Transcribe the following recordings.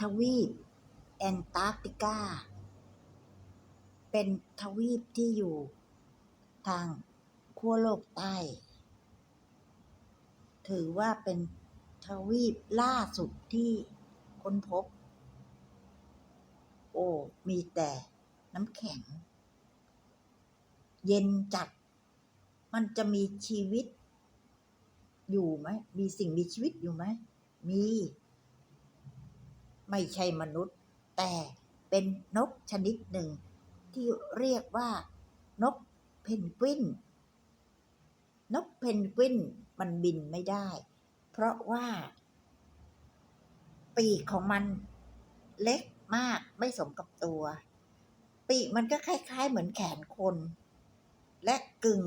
ทวีปแอนตาร์กติกา เป็นทวีปที่อยู่ทางขั้วโลกใต้ ถือว่าเป็นทวีปล่าสุดที่ค้นพบ โอ้ มีแต่น้ำแข็ง เย็นจัด มันจะมีชีวิต อยู่ไหม มีสิ่งมีชีวิตอยู่ไหม มี ไม่ใช่มนุษย์ แต่เป็นนกชนิดหนึ่ง ที่เรียกว่า นกเพนกวิน นกเพนกวินมันบินไม่ได้ เพราะว่า ปีกของมันเล็กมากไม่สมกับตัว ปีกมันก็คล้าย ๆ เหมือนแขนคน และกึ่ง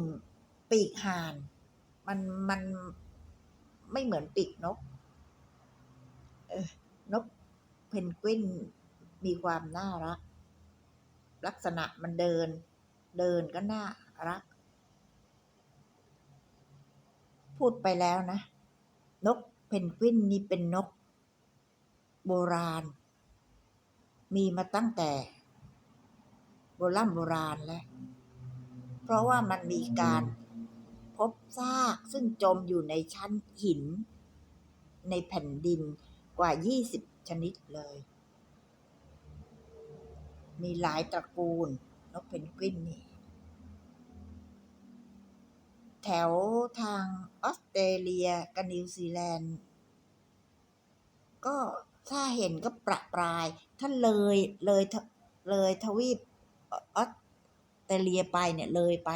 ปีกห่าน มันมันไม่เหมือนปีกนก เออนก เพนกวินมีความน่ารัก ลักษณะมันเดิน เดินก็น่ารัก พูดไปแล้วนะ นกเพนกวินนี่เป็นนก โบราณ มีมาตั้งแต่ โบราณโบราณแล้ว เพราะว่ามันมีการพบซากซึ่งจมอยู่ในชั้นหิน ในแผ่นดินกว่า 20 ชนิดเลย มีหลายตระกูลนกเพนกวินนี่ แถวทางออสเตรเลียกับนิวซีแลนด์ ก็ถ้าเห็นก็ประปราย ถ้าเลยเลยเลยทวีปออสเตรเลียไปเนี่ยเลยไป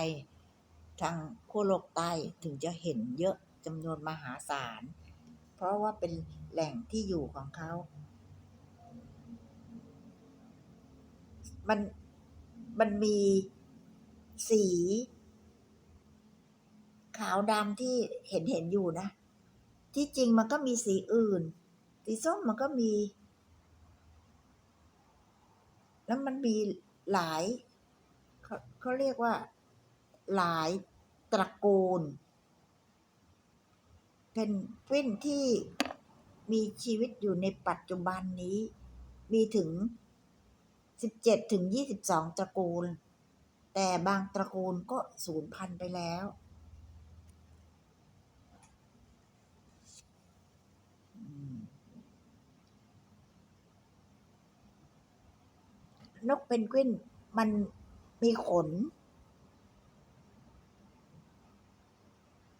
ทางขั้วโลกใต้ถึงจะเห็นเยอะจำนวนมหาศาล เพราะว่าเป็นแหล่งที่อยู่ของเขา มันมันมีสี ขาวดำที่เห็นเห็นอยู่นะ ที่จริงมันก็มีสีอื่น สีส้มมันก็มี แล้วมันมีหลายเขาเขาเรียกว่า หลายตระกูลเป็นกวินที่มีชีวิตอยู่ในปัจจุบันนี้ มีถึง 17ถึง22 ตระกูล แต่บางตระกูลก็สูญพันธุ์ไปแล้ว นกเพนกวินมันมีขน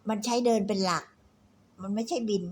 มันใช้เดินเป็นหลัก มันไม่ใช่บิน